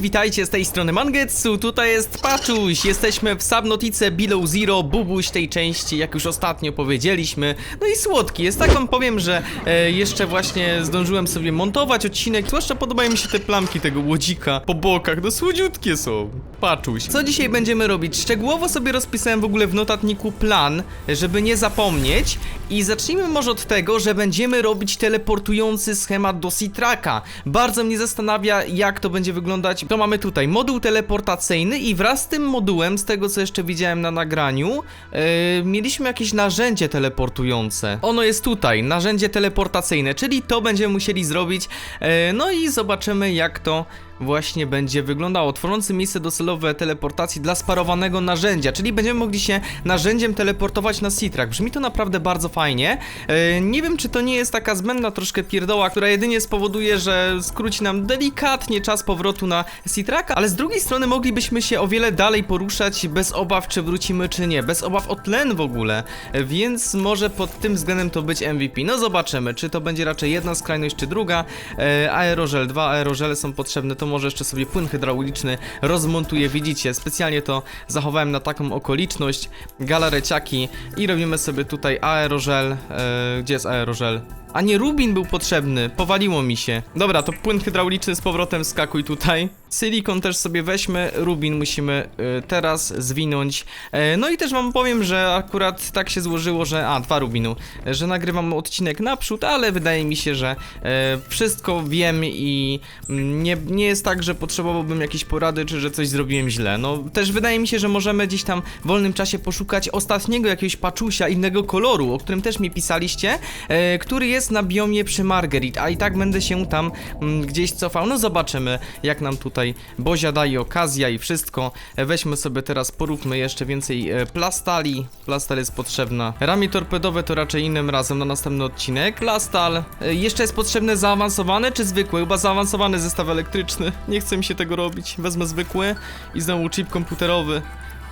Witajcie z tej strony Mangetsu, tutaj jest Paczuś, jesteśmy w Subnotice Below Zero, bubuś tej części, jak już ostatnio powiedzieliśmy, no i słodki, jest tak wam powiem, że e, jeszcze właśnie zdążyłem sobie montować odcinek, zwłaszcza podobają mi się te plamki tego łodzika po bokach, no słodziutkie są, Paczuś. Co dzisiaj będziemy robić? Szczegółowo sobie rozpisałem w ogóle w notatniku plan, żeby nie zapomnieć i zacznijmy może od tego, że będziemy robić teleportujący schemat do Citraka. Bardzo mnie zastanawia, jak to będzie wyglądać. To mamy tutaj moduł teleportacyjny i wraz z tym modułem, z tego co jeszcze widziałem na nagraniu, yy, mieliśmy jakieś narzędzie teleportujące. Ono jest tutaj, narzędzie teleportacyjne, czyli to będziemy musieli zrobić. Yy, no i zobaczymy, jak to właśnie będzie wyglądało. Tworzący miejsce docelowe teleportacji dla sparowanego narzędzia, czyli będziemy mogli się narzędziem teleportować na Citrak. Brzmi to naprawdę bardzo fajnie. E, nie wiem, czy to nie jest taka zbędna troszkę pierdoła, która jedynie spowoduje, że skróci nam delikatnie czas powrotu na Citraka, ale z drugiej strony moglibyśmy się o wiele dalej poruszać bez obaw, czy wrócimy, czy nie. Bez obaw o tlen w ogóle, E, więc może pod tym względem to być MVP. No zobaczymy, czy to będzie raczej jedna skrajność, czy druga. E, aerożel, dwa aerożele są potrzebne, to może jeszcze sobie płyn hydrauliczny rozmontuję, widzicie, specjalnie to zachowałem na taką okoliczność, galareciaki i robimy sobie tutaj aerożel, e, gdzie jest aerożel? A nie, rubin był potrzebny, powaliło mi się. Dobra, to płyn hydrauliczny z powrotem skakuj tutaj. Silikon też sobie weźmy, rubin musimy e, teraz zwinąć. E, no i też wam powiem, że akurat tak się złożyło, że... A, dwa rubinu. Że nagrywam odcinek naprzód, ale wydaje mi się, że e, wszystko wiem i mm, nie, nie jest tak, że potrzebowałbym jakiejś porady, czy że coś zrobiłem źle. No też wydaje mi się, że możemy gdzieś tam w wolnym czasie poszukać ostatniego jakiegoś paczusia innego koloru, o którym też mi pisaliście, e, który jest na biomie przy Margaret, a i tak będę się tam mm, gdzieś cofał. No zobaczymy, jak nam tutaj Bozia daje okazja i wszystko. E, weźmy sobie teraz, poróbmy jeszcze więcej e, plastali. Plastal jest potrzebna. Ramię torpedowe to raczej innym razem na następny odcinek. Plastal. E, jeszcze jest potrzebne zaawansowane czy zwykłe? Chyba zaawansowany zestaw elektryczny. Nie chce mi się tego robić. Wezmę zwykły i znowu chip komputerowy.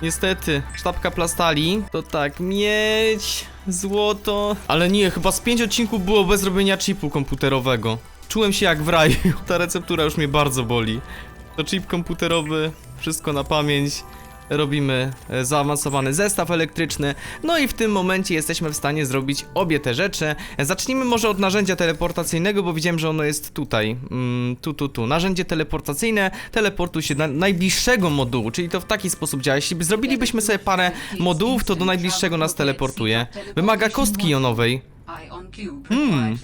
Niestety, sztabka plastali to tak, miedź, złoto. Ale nie, chyba z pięć odcinków było bez robienia chipu komputerowego. Czułem się jak w raju. Ta receptura już mnie bardzo boli. To chip komputerowy, wszystko na pamięć. Robimy e, zaawansowany zestaw elektryczny. No i w tym momencie jesteśmy w stanie zrobić obie te rzeczy. Zacznijmy może od narzędzia teleportacyjnego, bo widziałem, że ono jest tutaj. Mm, tu, tu, tu. Narzędzie teleportacyjne teleportuj się do najbliższego modułu, czyli to w taki sposób działa. Jeśli by zrobilibyśmy sobie parę modułów, to do najbliższego nas teleportuje. Wymaga kostki jonowej. Hmm.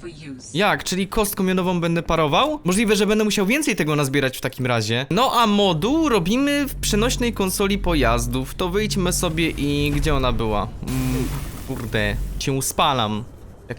Jak? Czyli kostką jonową będę parował? Możliwe, że będę musiał więcej tego nazbierać w takim razie. No a moduł robimy w przenośnej konsoli pojazdów. To wyjdźmy sobie i... Gdzie ona była? Mm, kurde, cię spalam.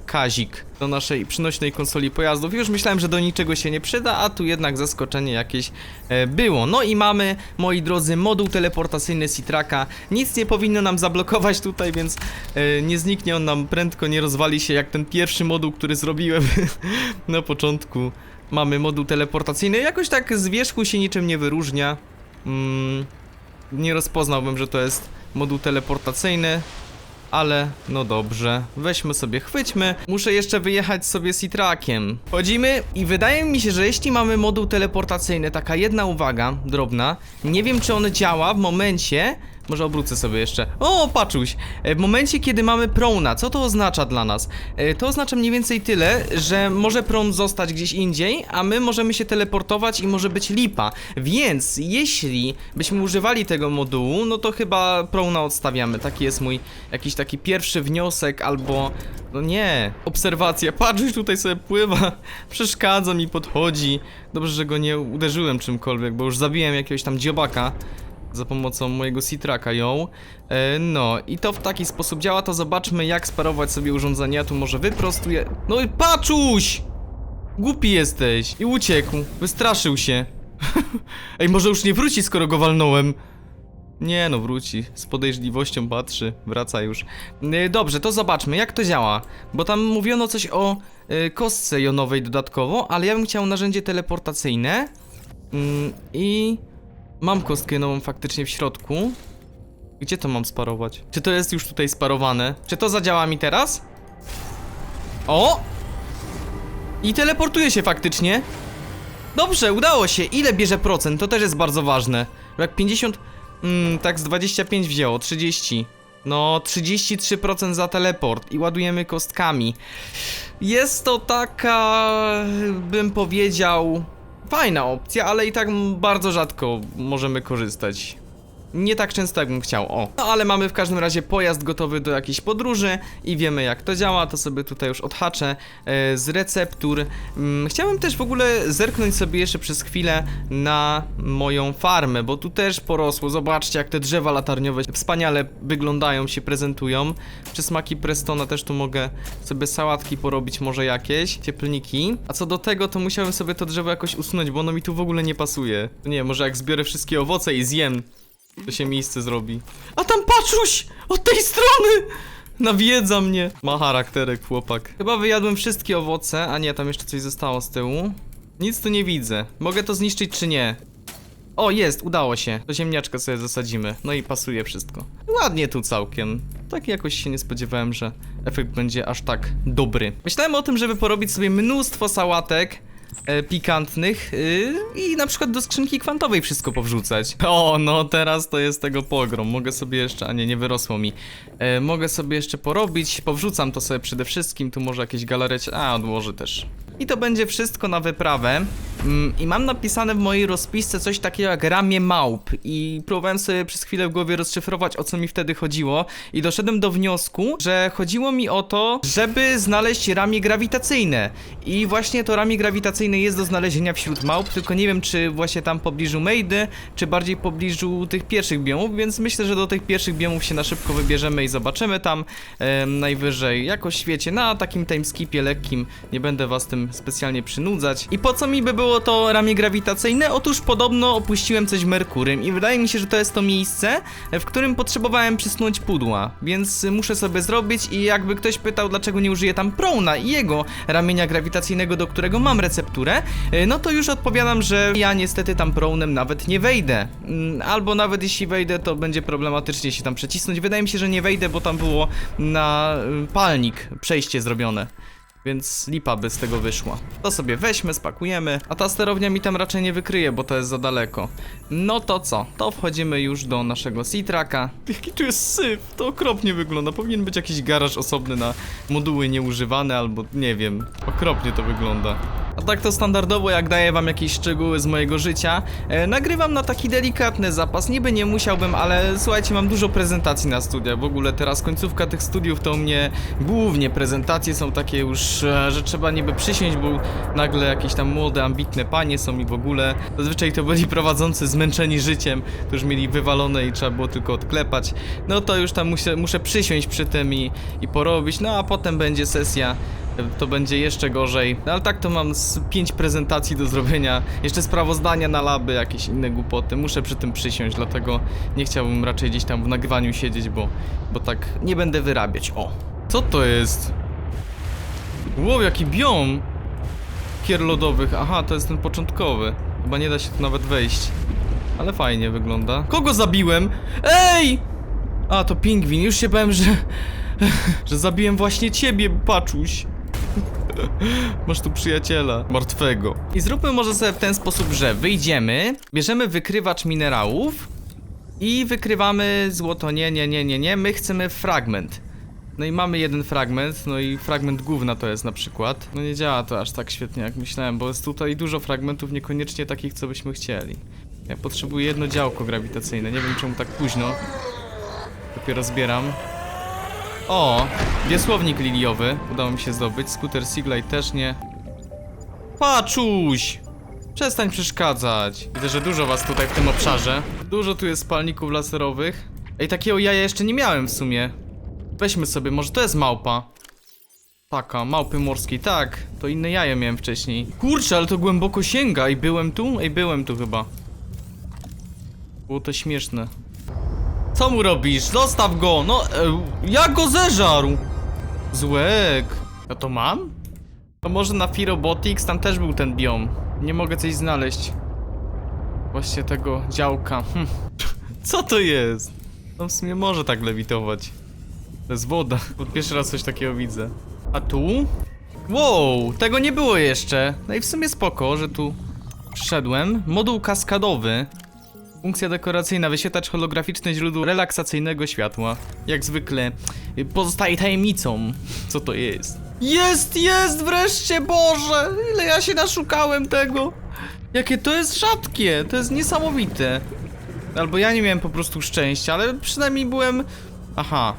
Kazik do naszej przynośnej konsoli pojazdów. Już myślałem, że do niczego się nie przyda, a tu jednak zaskoczenie jakieś e, było. No i mamy, moi drodzy, moduł teleportacyjny Citraka. Nic nie powinno nam zablokować tutaj, więc e, nie zniknie on nam prędko, nie rozwali się jak ten pierwszy moduł, który zrobiłem na początku. Mamy moduł teleportacyjny, jakoś tak z wierzchu się niczym nie wyróżnia. Mm, nie rozpoznałbym, że to jest moduł teleportacyjny. Ale no dobrze, weźmy sobie, chwyćmy. Muszę jeszcze wyjechać sobie Citrakiem. Wchodzimy i wydaje mi się, że jeśli mamy moduł teleportacyjny, taka jedna uwaga, drobna, nie wiem czy on działa w momencie, może obrócę sobie jeszcze. O, paczuś! E, W momencie, kiedy mamy prona, co to oznacza dla nas? E, To oznacza mniej więcej tyle, że może pron zostać gdzieś indziej, a my możemy się teleportować i może być lipa. Więc jeśli byśmy używali tego modułu, no to chyba prona odstawiamy. Taki jest mój jakiś taki pierwszy wniosek, albo... No nie, obserwacja. Paczuś tutaj sobie pływa, przeszkadza mi, podchodzi. Dobrze, że go nie uderzyłem czymkolwiek, bo już zabiłem jakiegoś tam dziobaka za pomocą mojego Citraka ją. E, no i to w taki sposób działa, to zobaczmy jak sparować sobie urządzenia, tu może wyprostuję... No i paczuś! Głupi jesteś i uciekł, wystraszył się. Ej, może już nie wróci, skoro go walnąłem. Nie no, wróci. Z podejrzliwością patrzy. Wraca już. E, Dobrze, to zobaczmy, jak to działa. Bo tam mówiono coś o e, kostce jonowej dodatkowo, ale ja bym chciał narzędzie teleportacyjne. Mm, I mam kostkę jonową faktycznie w środku. Gdzie to mam sparować? Czy to jest już tutaj sparowane? Czy to zadziała mi teraz? O! I teleportuje się faktycznie. Dobrze, udało się. Ile bierze procent? To też jest bardzo ważne. Jak 50... Mm, tak z 25 wzięło, 30. No, 33% za teleport i ładujemy kostkami. Jest to taka, bym powiedział, fajna opcja, ale i tak bardzo rzadko możemy korzystać. Nie tak często, jakbym chciał, o. No ale mamy w każdym razie pojazd gotowy do jakiejś podróży i wiemy jak to działa, to sobie tutaj już odhaczę e, z receptur. Mm, chciałem też w ogóle zerknąć sobie jeszcze przez chwilę na moją farmę, bo tu też porosło. Zobaczcie jak te drzewa latarniowe wspaniale wyglądają, się prezentują. Przez smaki Prestona też tu mogę sobie sałatki porobić może jakieś, cieplniki. A co do tego, to musiałem sobie to drzewo jakoś usunąć, bo ono mi tu w ogóle nie pasuje. Nie, może jak zbiorę wszystkie owoce i zjem, to się miejsce zrobi. A tam paczuś! Od tej strony! Nawiedza mnie. Ma charakterek chłopak. Chyba wyjadłem wszystkie owoce, a nie, tam jeszcze coś zostało z tyłu. Nic tu nie widzę. Mogę to zniszczyć czy nie? O, jest, udało się. Do ziemniaczka sobie zasadzimy. No i pasuje wszystko. Ładnie tu całkiem. Tak jakoś się nie spodziewałem, że efekt będzie aż tak dobry. Myślałem o tym, żeby porobić sobie mnóstwo sałatek e, pikantnych y, i na przykład do skrzynki kwantowej wszystko powrzucać. O, no teraz to jest tego pogrom. Mogę sobie jeszcze, a nie, nie wyrosło mi. E, mogę sobie jeszcze porobić. Powrzucam to sobie przede wszystkim. Tu może jakieś galerecie. A, odłożę też. I to będzie wszystko na wyprawę. Mm, I mam napisane w mojej rozpisce coś takiego jak ramię małp. I próbowałem sobie przez chwilę w głowie rozszyfrować, o co mi wtedy chodziło. I doszedłem do wniosku, że chodziło mi o to, żeby znaleźć ramię grawitacyjne. I właśnie to ramię grawitacyjne jest do znalezienia wśród małp, tylko nie wiem, czy właśnie tam pobliżu Mejdy, czy bardziej pobliżu tych pierwszych biomów, więc myślę, że do tych pierwszych biomów się na szybko wybierzemy i zobaczymy tam em, najwyżej jakoś świecie na takim timeskipie lekkim. Nie będę was tym specjalnie przynudzać. I po co mi by było to ramię grawitacyjne? Otóż podobno opuściłem coś Merkurym i wydaje mi się, że to jest to miejsce, w którym potrzebowałem przysunąć pudła, więc muszę sobie zrobić i jakby ktoś pytał, dlaczego nie użyję tam Prona i jego ramienia grawitacyjnego, do którego mam recepturę, y, no to już odpowiadam, że ja niestety tam Pronem nawet nie wejdę. Mm, Albo nawet jeśli wejdę, to będzie problematycznie się tam przecisnąć. Wydaje mi się, że nie wejdę, bo tam było na y, palnik przejście zrobione. Więc lipa by z tego wyszła. To sobie weźmy, spakujemy, a ta sterownia mi tam raczej nie wykryje, bo to jest za daleko. No to co? To wchodzimy już do naszego Sea-Tracka. Jaki tu jest syf, to okropnie wygląda. Powinien być jakiś garaż osobny na moduły nieużywane, albo nie wiem. Okropnie to wygląda. A tak to standardowo, jak daję wam jakieś szczegóły z mojego życia, e, nagrywam na taki delikatny zapas. Niby nie musiałbym, ale słuchajcie, mam dużo prezentacji na studiach. W ogóle teraz końcówka tych studiów to u mnie głównie prezentacje są takie już, e, że trzeba niby przysiąść, bo nagle jakieś tam młode, ambitne panie są i w ogóle. Zazwyczaj to byli prowadzący zmęczeni życiem, już mieli wywalone i trzeba było tylko odklepać. No to już tam muszę, muszę przysiąść przy tym i, i porobić, no a potem będzie sesja to będzie jeszcze gorzej. No ale tak to mam z pięć prezentacji do zrobienia. Jeszcze sprawozdania na laby, jakieś inne głupoty. Muszę przy tym przysiąść, dlatego nie chciałbym raczej gdzieś tam w nagrywaniu siedzieć, bo, bo tak nie będę wyrabiać. O! Co to jest? Wow, jaki biom! Kier lodowych. Aha, to jest ten początkowy. Chyba nie da się tu nawet wejść. Ale fajnie wygląda. Kogo zabiłem? Ej! A, to pingwin. Już się bałem, że... że zabiłem właśnie ciebie, paczuś. Masz tu przyjaciela martwego. I zróbmy może sobie w ten sposób, że wyjdziemy, bierzemy wykrywacz minerałów i wykrywamy złoto. Nie, nie, nie, nie, nie. My chcemy fragment. No i mamy jeden fragment, no i fragment gówna to jest na przykład. No nie działa to aż tak świetnie jak myślałem, bo jest tutaj dużo fragmentów, niekoniecznie takich, co byśmy chcieli. Ja potrzebuję jedno działko grawitacyjne, nie wiem czemu tak późno. Dopiero zbieram. O, wiesłownik liliowy udało mi się zdobyć, skuter Siglite też nie. Paczuś! Przestań przeszkadzać. Widzę, że dużo was tutaj w tym obszarze. Dużo tu jest spalników laserowych. Ej, takiego jaja jeszcze nie miałem w sumie. Weźmy sobie, może to jest małpa. Taka, małpy morskiej, tak. To inne jaje miałem wcześniej. Kurczę, ale to głęboko sięga. Ej, byłem tu? Ej, byłem tu chyba. Było to śmieszne. Co mu robisz? Zostaw go! No, e, jak go zeżarł? Złek. Ja to mam? To może na Firobotics tam też był ten biom. Nie mogę coś znaleźć. Właśnie tego działka. Hm. Co to jest? No w sumie może tak lewitować. To jest woda. Bo Pierwszy raz coś takiego widzę. A tu? Wow, tego nie było jeszcze. No i w sumie spoko, że tu Przyszedłem. Moduł kaskadowy. Funkcja dekoracyjna, wyświetlacz holograficzny, źródło relaksacyjnego światła. Jak zwykle y, pozostaje tajemnicą, co to jest. Jest, jest, wreszcie, Boże! Ile ja się naszukałem tego! Jakie to jest rzadkie, to jest niesamowite. Albo ja nie miałem po prostu szczęścia, ale przynajmniej byłem... Aha.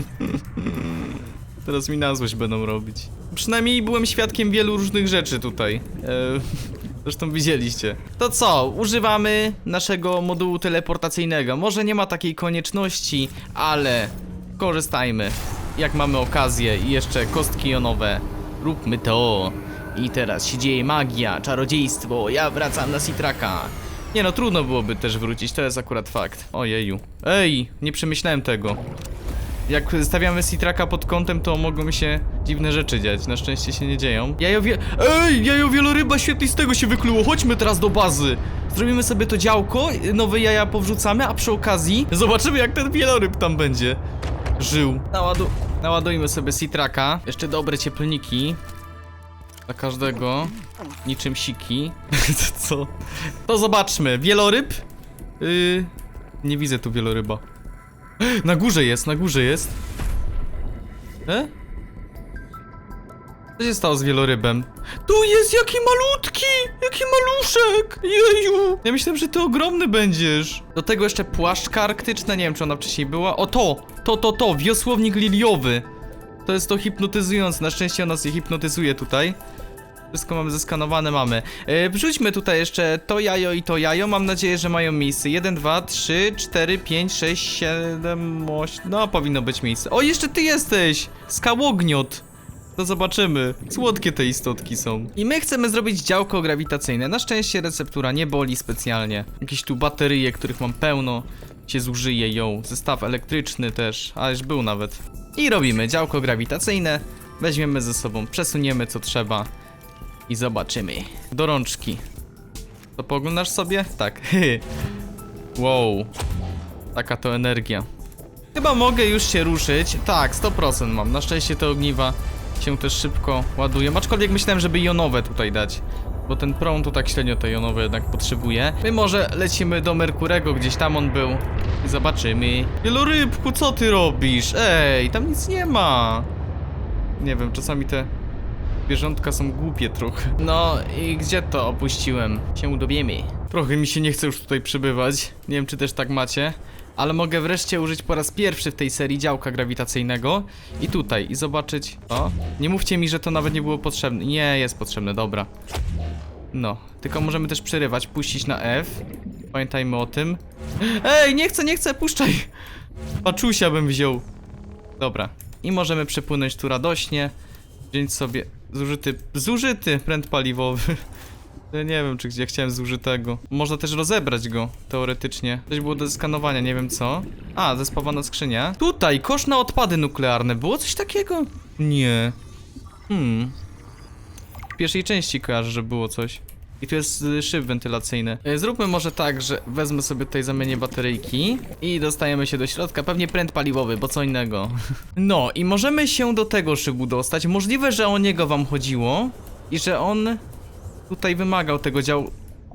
Teraz mi na złość będą robić. Przynajmniej byłem świadkiem wielu różnych rzeczy tutaj. E, zresztą widzieliście. To co? Używamy naszego modułu teleportacyjnego. Może nie ma takiej konieczności, ale korzystajmy. Jak mamy okazję i jeszcze kostki jonowe. Róbmy to. I teraz się dzieje magia, czarodziejstwo. Ja wracam na Citraka. Nie no, trudno byłoby też wrócić, to jest akurat fakt. Ojeju. Ej, nie przemyślałem tego. Jak stawiamy Citraka pod kątem, to mogą się dziwne rzeczy dziać. Na szczęście się nie dzieją. Jajowie... Ej, jajo wieloryba świetnie z tego się wykluło. Chodźmy teraz do bazy. Zrobimy sobie to działko, nowe jaja powrzucamy, a przy okazji zobaczymy jak ten wieloryb tam będzie żył. Naładu... Naładujmy sobie Citraka. Jeszcze dobre cieplniki. Dla każdego. Niczym siki. Co? To zobaczmy. Wieloryb? Yy... Nie widzę tu wieloryba. Na górze jest, na górze jest. E? Co się stało z wielorybem? Tu jest jaki malutki! Jaki maluszek! Jeju! Ja myślałem, że ty ogromny będziesz. Do tego jeszcze płaszczka arktyczna, nie wiem czy ona wcześniej była. O to! To, to, to! Wiosłownik liliowy! To jest to hipnotyzujące, na szczęście ona się hipnotyzuje tutaj. Wszystko mamy zeskanowane, mamy. E, wrzućmy tutaj jeszcze to jajo i to jajo. Mam nadzieję, że mają miejsce. 1, 2, 3, 4, 5, 6, 7, 8. No, powinno być miejsce. O, jeszcze ty jesteś! Skałogniot! To zobaczymy. Słodkie te istotki są. I my chcemy zrobić działko grawitacyjne. Na szczęście receptura nie boli specjalnie. Jakieś tu baterie, których mam pełno. Się zużyje ją. Zestaw elektryczny też. A już był nawet. I robimy działko grawitacyjne. Weźmiemy ze sobą, przesuniemy co trzeba. I zobaczymy. Do rączki. To poglądasz sobie? Tak. wow. Taka to energia. Chyba mogę już się ruszyć. Tak, 100% mam. Na szczęście te ogniwa się też szybko ładują. Aczkolwiek myślałem, żeby jonowe tutaj dać. Bo ten prąd to tak średnio te jonowe jednak potrzebuje. My może lecimy do Merkurego, gdzieś tam on był. I zobaczymy. Wielorybku, co ty robisz? Ej, tam nic nie ma. Nie wiem, czasami te Zwierzątka są głupie trochę. No i gdzie to opuściłem? Się dowiemy. Trochę mi się nie chce już tutaj przybywać. Nie wiem, czy też tak macie. Ale mogę wreszcie użyć po raz pierwszy w tej serii działka grawitacyjnego. I tutaj, i zobaczyć. O, nie mówcie mi, że to nawet nie było potrzebne. Nie, jest potrzebne, dobra. No, tylko możemy też przerywać, puścić na F. Pamiętajmy o tym. Ej, nie chcę, nie chcę, puszczaj! Paczusia bym wziął. Dobra. I możemy przepłynąć tu radośnie. Wziąć sobie zużyty, zużyty pręd paliwowy. Ja nie wiem, czy gdzie chciałem zużytego. Można też rozebrać go, teoretycznie. Coś było do zeskanowania, nie wiem co. A, zespawana skrzynia. Tutaj, kosz na odpady nuklearne. Było coś takiego? Nie. Hmm. W pierwszej części kojarzę, że było coś. I tu jest y, szyb wentylacyjny. Y, Zróbmy może tak, że wezmę sobie tutaj zamienię bateryjki i dostajemy się do środka. Pewnie pręd paliwowy, bo co innego. No i możemy się do tego szybu dostać. Możliwe, że o niego wam chodziło i że on tutaj wymagał tego działu.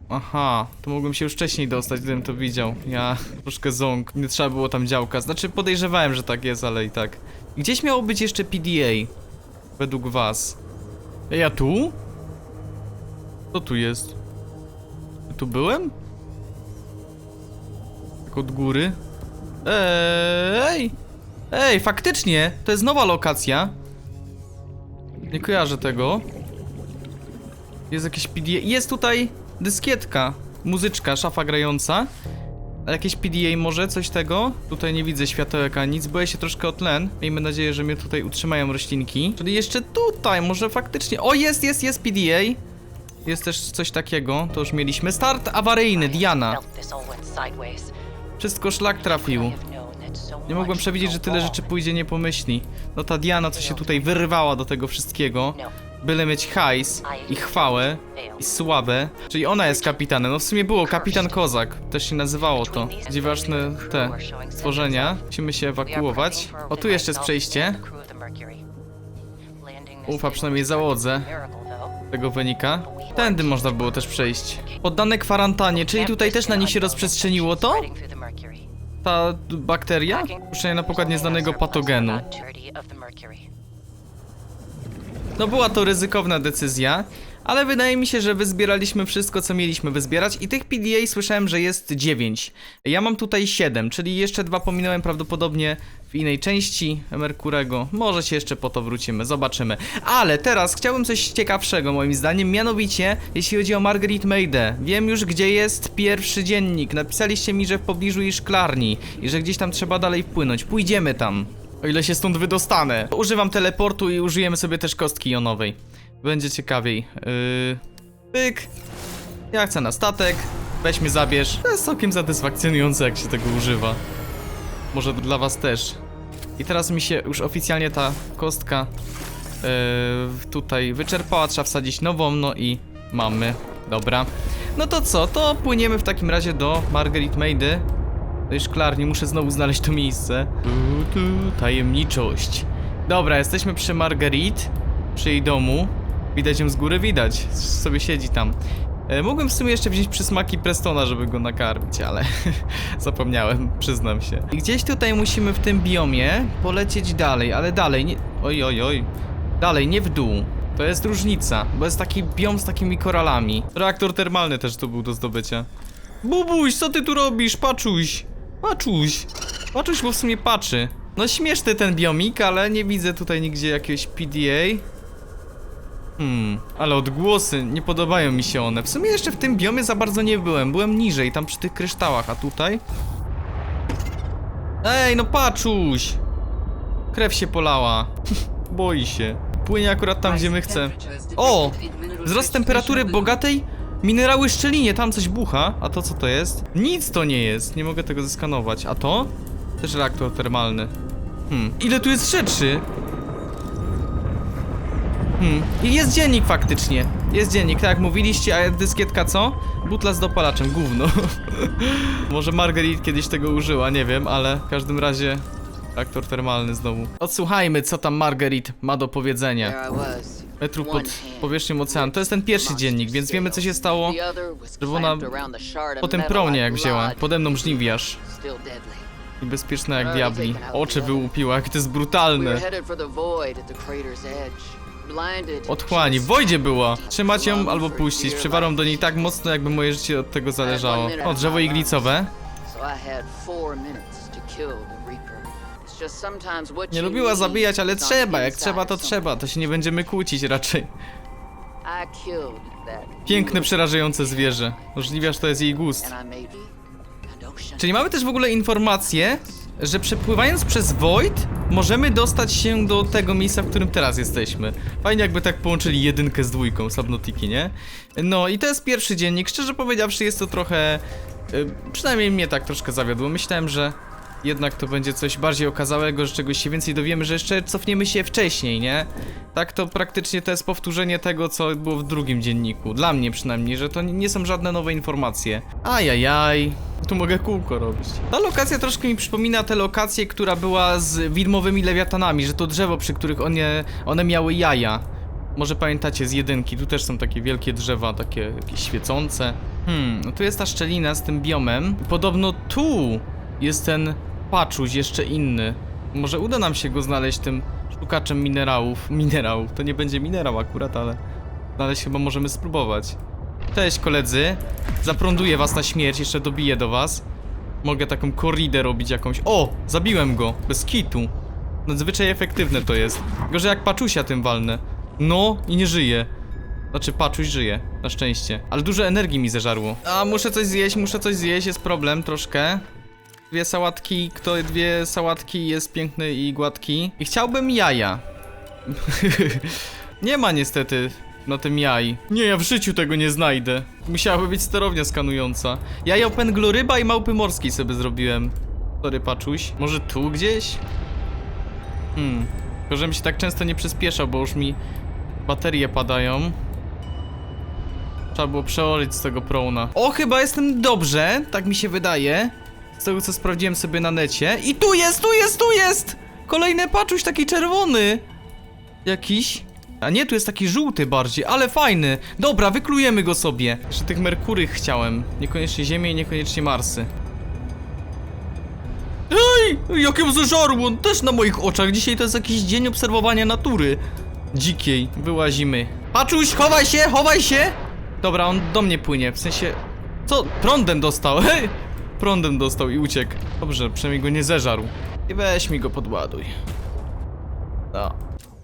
Aha, to mogłem się już wcześniej dostać, gdybym to widział. Ja troszkę ząg. Nie trzeba było tam działka. Znaczy podejrzewałem, że tak jest, ale i tak. Gdzieś miało być jeszcze PDA. Według was. Ja tu? Co tu jest? Tu byłem? Tak od góry? Ej! Ej, faktycznie! To jest nowa lokacja. Nie kojarzę tego. Jest jakieś PDA. Jest tutaj dyskietka. Muzyczka, szafa grająca. A jakieś PDA może? Coś tego? Tutaj nie widzę światełek ani nic. Boję się troszkę o tlen. Miejmy nadzieję, że mnie tutaj utrzymają roślinki. Czyli jeszcze tutaj, może faktycznie... O, jest, jest, jest PDA. Jest też coś takiego, to już mieliśmy. Start awaryjny, Diana. Wszystko szlak trafił. Nie mogłem przewidzieć, że tyle rzeczy pójdzie nie pomyśli. No ta Diana, co się tutaj wyrwała do tego wszystkiego, byle mieć hajs i chwałę i sławę. Czyli ona jest kapitanem. No w sumie było kapitan Kozak, też się nazywało to. Dziwaczne te stworzenia. Musimy się ewakuować. O, tu jeszcze jest przejście. Ufa przynajmniej załodze. Tego wynika. Tędy można było też przejść. Poddane kwarantannie, czyli tutaj też na nich się rozprzestrzeniło to? Ta bakteria? Przynajmniej na pokład nieznanego patogenu. No była to ryzykowna decyzja, ale wydaje mi się, że wyzbieraliśmy wszystko, co mieliśmy wyzbierać i tych PDA słyszałem, że jest 9. Ja mam tutaj 7, czyli jeszcze dwa pominąłem prawdopodobnie w innej części Merkurego. Może się jeszcze po to wrócimy, zobaczymy. Ale teraz chciałbym coś ciekawszego moim zdaniem, mianowicie jeśli chodzi o Marguerite Mayde. Wiem już gdzie jest pierwszy dziennik. Napisaliście mi, że w pobliżu jej szklarni i że gdzieś tam trzeba dalej wpłynąć. Pójdziemy tam. O ile się stąd wydostanę. Używam teleportu i użyjemy sobie też kostki jonowej. Będzie ciekawiej. Yy... Pyk. Ja chcę na statek. Weź mnie zabierz. To jest całkiem satysfakcjonujące, jak się tego używa. Może dla was też. I teraz mi się już oficjalnie ta kostka yy, tutaj wyczerpała. Trzeba wsadzić nową, no i mamy. Dobra. No to co? To płyniemy w takim razie do Marguerite Maidy. Do szklarni, muszę znowu znaleźć to miejsce. Tu, tu, tajemniczość. Dobra, jesteśmy przy Marguerite, przy jej domu. Widać ją z góry, widać. Sobie siedzi tam. E, mógłbym w sumie jeszcze wziąć przysmaki Prestona, żeby go nakarmić, ale zapomniałem, przyznam się. I gdzieś tutaj musimy w tym biomie polecieć dalej, ale dalej, nie... Oj, oj, oj. Dalej, nie w dół. To jest różnica, bo jest taki biom z takimi koralami. Reaktor termalny też tu był do zdobycia. Bubuś, co ty tu robisz? Paczuś! Paczuś! Paczuś, bo w sumie patrzy. No śmieszny ten biomik, ale nie widzę tutaj nigdzie jakiegoś PDA. Hmm, ale odgłosy, nie podobają mi się one. W sumie jeszcze w tym biomie za bardzo nie byłem. Byłem niżej, tam przy tych kryształach, a tutaj? Ej, no paczuś! Krew się polała. Boi się. Płynie akurat tam, gdzie my chce. O! Wzrost temperatury bogatej minerały szczelinie, tam coś bucha. A to co to jest? Nic to nie jest, nie mogę tego zeskanować. A to? Też reaktor termalny. Hmm, ile tu jest rzeczy? Hmm, i jest dziennik faktycznie. Jest dziennik, tak jak mówiliście, a dyskietka co? Butla z dopalaczem, gówno. Może Marguerite kiedyś tego użyła, nie wiem, ale w każdym razie reaktor termalny znowu. Odsłuchajmy, co tam Marguerite ma do powiedzenia. Metrów pod powierzchnią oceanu. To jest ten pierwszy dziennik, więc wiemy co się stało The other was żeby ona clamped around the shard of po tym pronie jak wzięła. Pode mną żniwiarz. Still deadly. I bezpieczna jak diabli. Oczy wyłupiła, jak to jest brutalne. Otchłani, wojdzie była. Trzymać ją albo puścić. Przywarą do niej tak mocno, jakby moje życie od tego zależało. O, drzewo iglicowe. Nie lubiła zabijać, ale trzeba. Jak trzeba, to trzeba. To się nie będziemy kłócić raczej. Piękne, przerażające zwierzę. Żniwiarz to jest jej gust. Czyli mamy też w ogóle informację, że przepływając przez Void możemy dostać się do tego miejsca, w którym teraz jesteśmy. Fajnie jakby tak połączyli jedynkę z dwójką, Subnotiki, nie? No i to jest pierwszy dziennik. Szczerze powiedziawszy jest to trochę... y, Przynajmniej mnie tak troszkę zawiodło. Myślałem, że jednak to będzie coś bardziej okazałego, że czegoś się więcej dowiemy, że jeszcze cofniemy się wcześniej, nie? Tak to praktycznie to jest powtórzenie tego, co było w drugim dzienniku. Dla mnie przynajmniej, że to nie są żadne nowe informacje. Ajajaj. Tu mogę kółko robić. Ta lokacja troszkę mi przypomina tę lokację, która była z widmowymi lewiatanami, że to drzewo, przy których one, one miały jaja. Może pamiętacie z jedynki, tu też są takie wielkie drzewa, takie jakieś świecące. Hmm, no tu jest ta szczelina z tym biomem. Podobno tu jest ten paczuś jeszcze inny. Może uda nam się go znaleźć tym szukaczem minerałów. Minerałów, to nie będzie minerał akurat, ale znaleźć chyba możemy spróbować. Cześć koledzy, zaprąduję was na śmierć, jeszcze dobiję do was. Mogę taką korridę robić jakąś. O! Zabiłem go, bez kitu. Nadzwyczaj efektywne to jest. Gorzej jak paczusia tym walnę. No i nie żyje. Znaczy, paczuś żyje, na szczęście. Ale dużo energii mi zeżarło. A, muszę coś zjeść, muszę coś zjeść, jest problem troszkę. Dwie sałatki, kto dwie sałatki jest piękny i gładki. I chciałbym jaja. nie ma niestety na tym jaj. Nie, ja w życiu tego nie znajdę. Musiałaby być sterownia skanująca. Jajo pęgloryba i małpy morskiej sobie zrobiłem. Sorry, paczuś. Może tu gdzieś? Hmm. Tylko, żebym się tak często nie przyspieszał, bo już mi baterie padają. Trzeba było przełożyć z tego prona. O, chyba jestem dobrze, tak mi się wydaje. Z tego, co sprawdziłem sobie na necie. I tu jest, tu jest, tu jest! Kolejny paczuś taki czerwony. Jakiś. A nie, tu jest taki żółty bardziej, ale fajny. Dobra, wyklujemy go sobie. Jeszcze tych Merkurych chciałem. Niekoniecznie Ziemię i niekoniecznie Marsy. Ej, jak ją zeżarło, też na moich oczach. Dzisiaj to jest jakiś dzień obserwowania natury. Dzikiej, wyłazimy. Paczuś, chowaj się, chowaj się! Dobra, on do mnie płynie, w sensie... Co? Prądem dostał, hej! Prądem dostał i uciekł. Dobrze, przynajmniej go nie zeżarł. I weź mi go podładuj. No,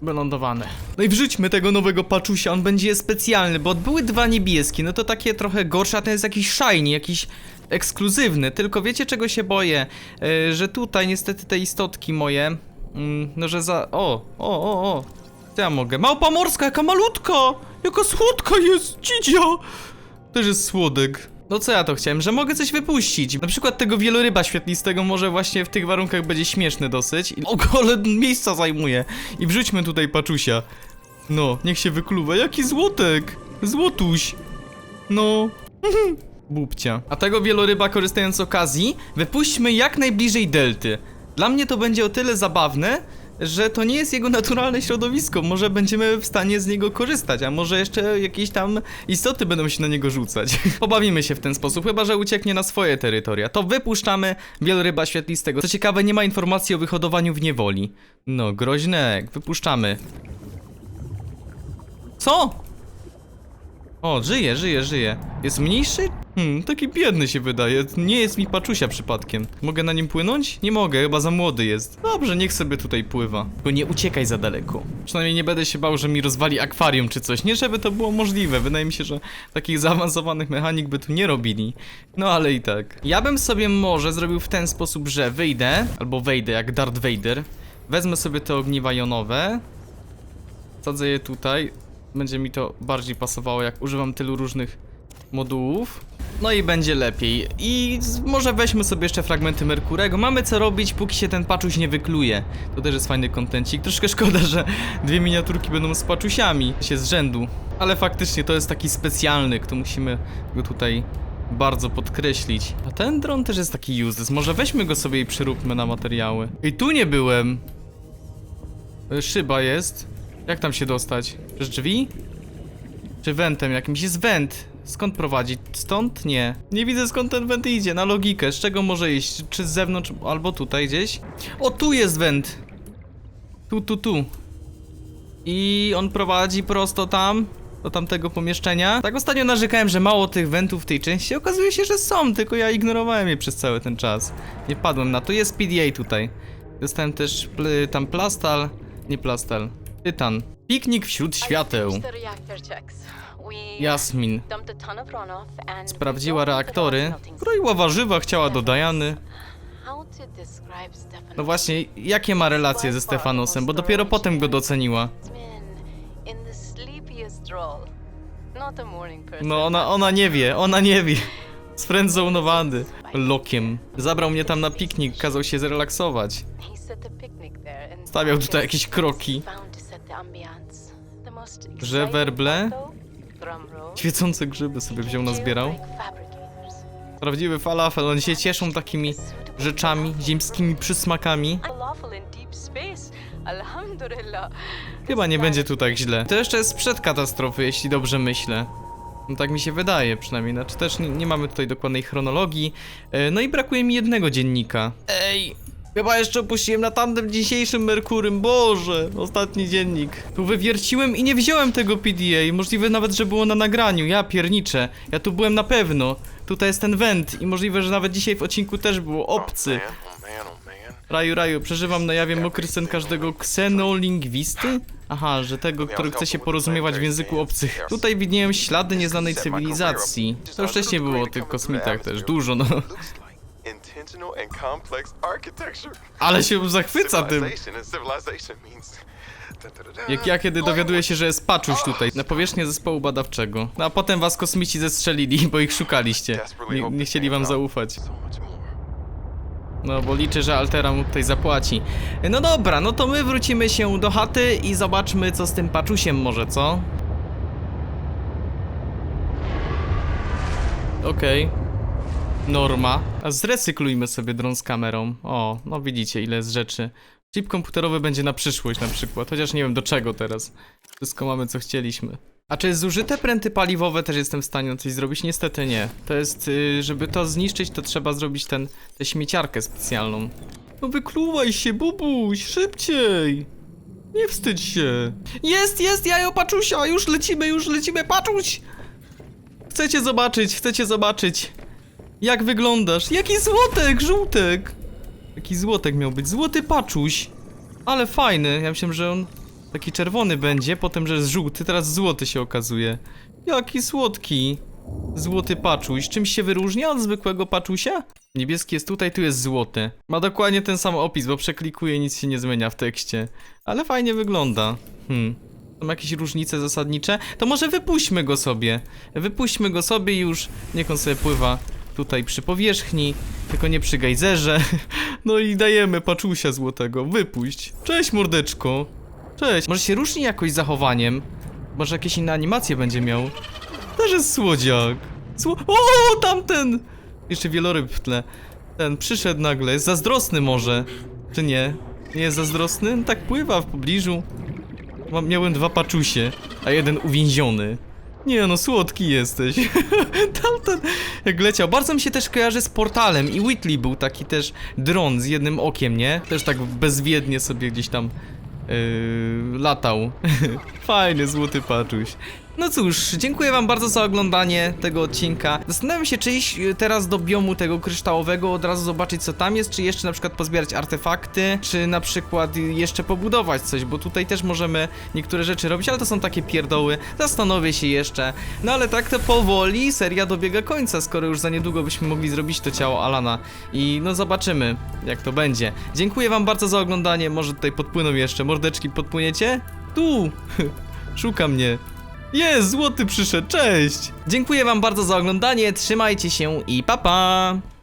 wylądowane. No i wrzućmy tego nowego paczusia, on będzie specjalny, bo były dwa niebieskie, no to takie trochę gorsze, a ten jest jakiś shiny, jakiś ekskluzywny. Tylko wiecie czego się boję? Yy, że tutaj niestety te istotki moje, mm, no że za... O, o, o, o. Co ja mogę? Małpa morska, jaka malutka! Jaka słodka jest, dzidzia! Też jest słodek. No co ja to chciałem, że mogę coś wypuścić. Na przykład tego wieloryba świetlistego może właśnie w tych warunkach będzie śmieszny dosyć. O, ale miejsca zajmuje. I wrzućmy tutaj paczusia. No, niech się wykluwa. Jaki złotek! Złotuś! No. Bubcia. A tego wieloryba korzystając z okazji, wypuśćmy jak najbliżej delty. Dla mnie to będzie o tyle zabawne, że to nie jest jego naturalne środowisko. Może będziemy w stanie z niego korzystać, a może jeszcze jakieś tam istoty będą się na niego rzucać. Pobawimy się w ten sposób, chyba że ucieknie na swoje terytoria. To wypuszczamy wieloryba świetlistego. Co ciekawe, nie ma informacji o wyhodowaniu w niewoli. No, groźnek, wypuszczamy. Co? O, żyje, żyje, żyje. Jest mniejszy? Hmm, taki biedny się wydaje. Nie jest mi paczusia przypadkiem. Mogę na nim płynąć? Nie mogę, chyba za młody jest. Dobrze, niech sobie tutaj pływa. Tylko nie uciekaj za daleko. Przynajmniej nie będę się bał, że mi rozwali akwarium czy coś. Nie, żeby to było możliwe. Wydaje mi się, że takich zaawansowanych mechanik by tu nie robili. No ale i tak. Ja bym sobie może zrobił w ten sposób, że wyjdę, albo wejdę jak Darth Vader. Wezmę sobie te ogniwa jonowe. Sadzę je tutaj. Będzie mi to bardziej pasowało, jak używam tylu różnych modułów. No i będzie lepiej. I może weźmy sobie jeszcze fragmenty Merkurego. Mamy co robić, póki się ten paczuś nie wykluje. To też jest fajny kontencik. Troszkę szkoda, że dwie miniaturki będą z paczusiami się z rzędu. Ale faktycznie to jest taki specjalny, to musimy go tutaj bardzo podkreślić. A ten dron też jest taki useless. Może weźmy go sobie i przyróbmy na materiały. I tu nie byłem. Y, Szyba jest. Jak tam się dostać? Przez drzwi? Czy wentem jakimś? Jest went. Skąd prowadzi? Stąd? Nie. Nie widzę skąd ten went idzie, na logikę. Z czego może iść? Czy z zewnątrz, albo tutaj gdzieś? O, tu jest went. Tu, tu, tu. I on prowadzi prosto tam, do tamtego pomieszczenia. Tak ostatnio narzekałem, że mało tych wentów w tej części. Okazuje się, że są, tylko ja ignorowałem je przez cały ten czas. Nie padłem na to. Jest PDA tutaj. Dostałem też pl- tam plastal. Nie plastal. Tytan. Piknik wśród świateł. Jasmin. Sprawdziła reaktory. Kroiła warzywa, chciała do Diany. No właśnie, jakie ma relacje ze Stefanosem, bo dopiero potem go doceniła. No ona, ona nie wie, ona nie wie. Sfriendzonowany. Lokiem. Zabrał mnie tam na piknik, kazał się zrelaksować. Stawiał tutaj jakieś kroki. Że werble? Świecące grzyby sobie wziął, nazbierał. Prawdziwy falafel, oni się cieszą takimi rzeczami, ziemskimi przysmakami. Chyba nie będzie tu tak źle. To jeszcze jest sprzed katastrofy, jeśli dobrze myślę. No tak mi się wydaje przynajmniej, znaczy też nie, nie mamy tutaj dokładnej chronologii. E, No i brakuje mi jednego dziennika. Ej, chyba jeszcze opuściłem na tamtym dzisiejszym Merkurym, Boże, ostatni dziennik. Tu wywierciłem i nie wziąłem tego PDA, możliwe nawet, że było na nagraniu, ja pierniczę. Ja tu byłem na pewno. Tutaj jest ten went i możliwe, że nawet dzisiaj w odcinku też było obcy. Oh oh man. Raju, raju, przeżywam na jawie mokry sen każdego ksenolingwisty? Aha, że tego, który chce się porozumiewać w języku obcych. Tutaj widnieją ślady nieznanej cywilizacji. To już wcześniej było o tych kosmitach też, dużo no. Intentional and complex architecture. Ale się zachwyca tym. Civilization and civilization means da, da, da, da. Jak ja kiedy dowiaduję się, że jest paczuś tutaj, na powierzchnię zespołu badawczego. No a potem was kosmici zestrzelili, bo ich szukaliście. Nie, nie chcieli wam zaufać. So much more. No bo liczę, że Altera mu tutaj zapłaci. No dobra, no to my wrócimy się do chaty i zobaczmy co z tym paczusiem może, co? Okej. Norma. A zrecyklujmy sobie dron z kamerą. O, no widzicie ile jest rzeczy. Chip komputerowy będzie na przyszłość na przykład, chociaż nie wiem do czego teraz. Wszystko mamy co chcieliśmy. A czy zużyte pręty paliwowe też jestem w stanie coś zrobić? Niestety nie. To jest, y, żeby to zniszczyć, to trzeba zrobić ten, tę śmieciarkę specjalną. No wykluwaj się, bubuś, szybciej! Nie wstydź się. Jest, jest, jajo paczusia, już lecimy, już lecimy, paczuś! Chcecie zobaczyć, chcecie zobaczyć. Jak wyglądasz? Jaki złotek, żółtek! Jaki złotek miał być, złoty paczuś. Ale fajny, ja myślałem, że on taki czerwony będzie, potem, że jest żółty, teraz złoty się okazuje. Jaki słodki. Złoty paczuś. Czymś się wyróżnia od zwykłego paczusia? Niebieski jest tutaj, tu jest złoty. Ma dokładnie ten sam opis, bo przeklikuję nic się nie zmienia w tekście. Ale fajnie wygląda. Hmm. Są jakieś różnice zasadnicze? To może wypuśćmy go sobie. Wypuśćmy go sobie i już niech on sobie pływa tutaj przy powierzchni, tylko nie przy gejzerze. No i dajemy paczusia złotego. Wypuść. Cześć mordeczko. Cześć. Może się różni jakoś zachowaniem? Może jakieś inne animacje będzie miał? Też jest słodziak. Sło o, tamten! Jeszcze wieloryb w tle. Ten przyszedł nagle. Jest zazdrosny może. Czy nie? Nie jest zazdrosny? Tak pływa w pobliżu. Miałem dwa paczusie, a jeden uwięziony. Nie no, słodki jesteś. Tamten, jak leciał. Bardzo mi się też kojarzy z portalem i Whitley był taki też dron z jednym okiem, nie? Też tak bezwiednie sobie gdzieś tam yy, latał. Fajny, złoty paczuś. No cóż, dziękuję wam bardzo za oglądanie tego odcinka. Zastanawiam się, czy iść y, teraz do biomu tego kryształowego, od razu zobaczyć co tam jest, czy jeszcze na przykład pozbierać artefakty, czy na przykład jeszcze pobudować coś, bo tutaj też możemy niektóre rzeczy robić, ale to są takie pierdoły. Zastanowię się jeszcze. No ale tak to powoli seria dobiega końca, skoro już za niedługo byśmy mogli zrobić to ciało Alana. I no zobaczymy, jak to będzie. Dziękuję wam bardzo za oglądanie. Może tutaj podpłyną jeszcze. Mordeczki, podpłyniecie? Tu! Szuka mnie. Jest, złoty przyszedł, cześć! Dziękuję wam bardzo za oglądanie, trzymajcie się i pa pa!